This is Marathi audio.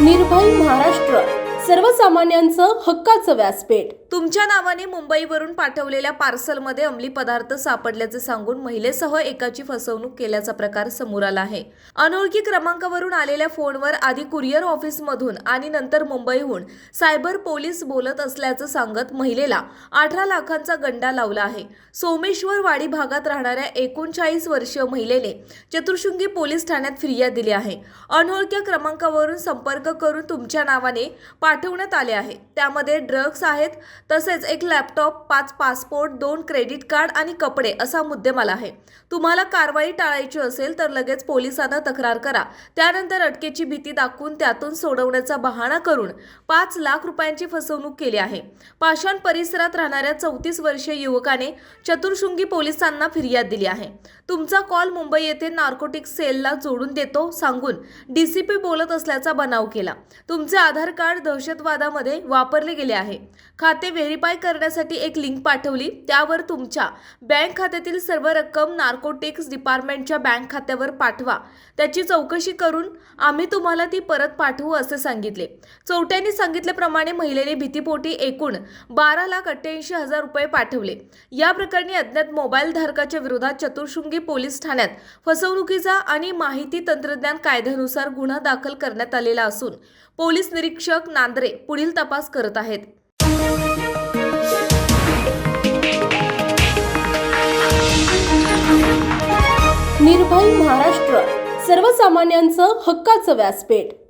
निर्भय महाराष्ट्र. सर्वसामान्यांचं हक्काचं व्यासपीठ. तुमच्या नावाने मुंबईवरून पाठवलेल्या पार्सलमध्ये अंमली पदार्थ सापडल्याचे सांगून महिलेसह एकाची फसवणूक केल्याचा प्रकार समोर आला आहे. अनोळखी क्रमांकावरून आलेल्या फोनवर आधी कुरिअर ऑफिसमधून आणि नंतर मुंबईहून सायबर पोलीस बोलत असल्याचं सांगत महिलेला अठरा लाखांचा गंडा लावला आहे. सोमेश्वर वाडी भागात राहणाऱ्या एकोणचाळीस वर्षीय महिलेने चतुर्शृंगी पोलीस ठाण्यात फिर्याद दिली आहे. अनोळख्या क्रमांकावरून संपर्क करून तुमच्या नावाने पाठ पाठवण्यात आले आहे. त्यामध्ये ड्रग्ज आहेत तसेच एक लॅपटॉप पाच पासपोर्ट दोन क्रेडिट कार्ड आणि कपडे असा मुद्देमाल आहे. तुम्हाला कारवाई टाळायची असेल तर लगेच पोलिसांना तक्रार करा. त्यानंतर अटकेची भीती दाखवून त्यातून सोडवण्याचा बहाणा करून पाच लाख रुपयांची फसवणूक केली आहे. पाषाण परिसरात राहणाऱ्या चौतीस वर्षीय युवकाने चतुर्शृंगी पोलिसांना फिर्याद दिली आहे. तुमचा कॉल मुंबई येथे नार्कोटिक सेलला जोडून देतो सांगून डीसीपी बोलत असल्याचा बनाव केला. तुमचे आधार कार्ड दहशत दहशतवादामध्ये वापरले गेले आहे. खाते व्हेरीफाय करण्यासाठी एक लिंक पाठवली. त्यावर तुमच्या बँक खात्यातील सर्व रक्कम नार्कोटिक्स डिपार्टमेंटच्या बँक खात्यावर पाठवा. त्याची चौकशी करून आम्ही तुम्हाला ती परत पाठवू असे सांगितले. चौट्यांनी सांगितल्याप्रमाणे महिलेने भीतीपोटी एकूण बारा लाख अठ्ठ्याऐंशी हजार रुपये पाठवले. या प्रकरणी अज्ञात मोबाईल धारकाच्या विरोधात चतुर्शृंगी पोलीस ठाण्यात फसवणुकीचा आणि माहिती तंत्रज्ञान कायद्यानुसार गुन्हा दाखल करण्यात आलेला असून पोलीस निरीक्षक नांद्रे पुढील तपास करत आहेत. निर्भय महाराष्ट्र सर्वसामान्यांचं हक्काचं व्यासपीठ.